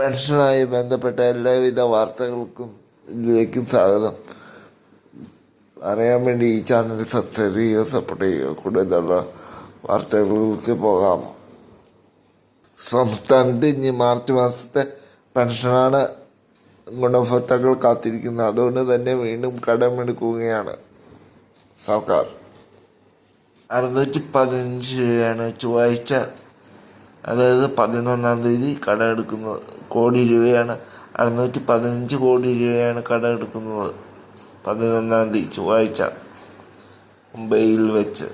പെൻഷനായി ബന്ധപ്പെട്ട എല്ലാവിധ വാർത്തകൾക്കും ഇതിലേക്കും സ്വാഗതം. അറിയാൻ വേണ്ടി ഈ ചാനൽ സബ്സ്ക്രൈബ് ചെയ്യുക സപ്പോർട്ട് ചെയ്യുക. കൂടുതലുള്ള വാർത്തകളിലേക്ക് പോകാം. സംസ്ഥാനത്ത് ഇനി മാർച്ച് മാസത്തെ പെൻഷനാണ് ഗുണഭോക്താക്കൾ കാത്തിരിക്കുന്നത്. അതുകൊണ്ട് തന്നെ വീണ്ടും കടമെടുക്കുകയാണ് സർക്കാർ. അറുന്നൂറ്റി പതിനഞ്ച് രൂപയാണ് ചൊവ്വാഴ്ച അതായത് പതിനൊന്നാം തീയതി കടമെടുക്കുന്നത്. കോടി രൂപയാണ്. അറുന്നൂറ്റി പതിനഞ്ച് കോടി രൂപയാണ് കടമെടുക്കുന്നത് പതിനൊന്നാം തീയതി ചൊവ്വാഴ്ച മുംബൈയിൽ വെച്ച്.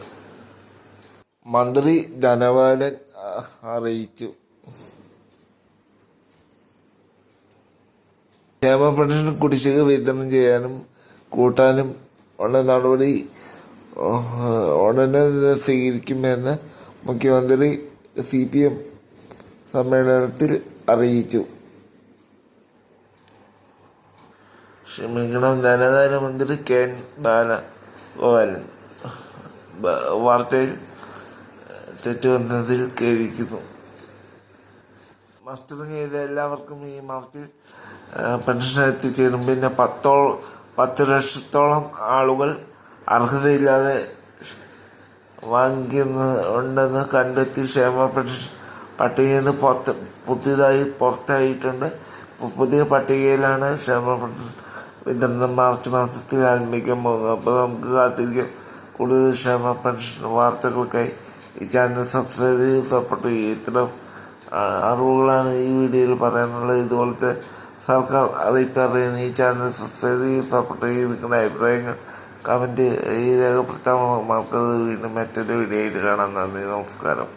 മന്ത്രി ധനവാലൻ അറിയിച്ചു. ക്ഷേമ കുടിശ്ശിക വിതരണം ചെയ്യാനും കൂട്ടാനും ഉള്ള നടപടി ഉടനെ സ്വീകരിക്കുമെന്ന് മുഖ്യമന്ത്രി സി പി എം സമ്മേളനത്തിൽ അറിയിച്ചു. ക്ഷമിക്കണം ധനകാര്യമന്ത്രി കെ എൻ ബാലഗോപാലൻ. ബ- വാർത്തയിൽ തെറ്റുവന്നതിൽ ഖേദിക്കുന്നു. മസ്റ്ററിങ് ചെയ്ത എല്ലാവർക്കും ഈ മാർച്ചിൽ പെൻഷൻ എത്തിച്ചേരും. പിന്നെ പത്തോ പത്ത് ലക്ഷത്തോളം ആളുകൾ അർഹതയില്ലാതെ വാങ്ങിക്കുന്ന ഉണ്ടെന്ന് കണ്ടെത്തി ക്ഷേമ പെൻഷൻ പട്ടികയിൽ നിന്ന് പുറത്ത് പുതിയതായി പുറത്തായിട്ടുണ്ട്. പുതിയ പട്ടികയിലാണ് ക്ഷേമ വിതരണം മാർച്ച് മാസത്തിൽ ആരംഭിക്കാൻ പോകുന്നത്. അപ്പോൾ നമുക്ക് കാത്തിരിക്കാം. കൂടുതൽ ക്ഷേമ പെൻഷൻ വാർത്തകൾക്കായി ഈ ചാനൽ സബ്സ്ക്രൈബ് ചെയ്ത് സപ്പോർട്ട് ചെയ്യുക. ഇത്തരം അറിവുകളാണ് ഈ വീഡിയോയിൽ പറയാനുള്ളത്. ഇതുപോലത്തെ സർക്കാർ അറിയിപ്പ് അറിയാൻ ഈ ചാനൽ സബ്സ്ക്രൈബ് ചെയ്ത് സപ്പോർട്ട് ചെയ്ത് നിങ്ങളുടെ അഭിപ്രായങ്ങൾ കമന്റ് ഈ രേഖപ്പെടുത്താൻ നമുക്കത് വീണ്ടും മറ്റൊരു വീഡിയോ ആയിട്ട് കാണാം. നന്ദി നമസ്കാരം.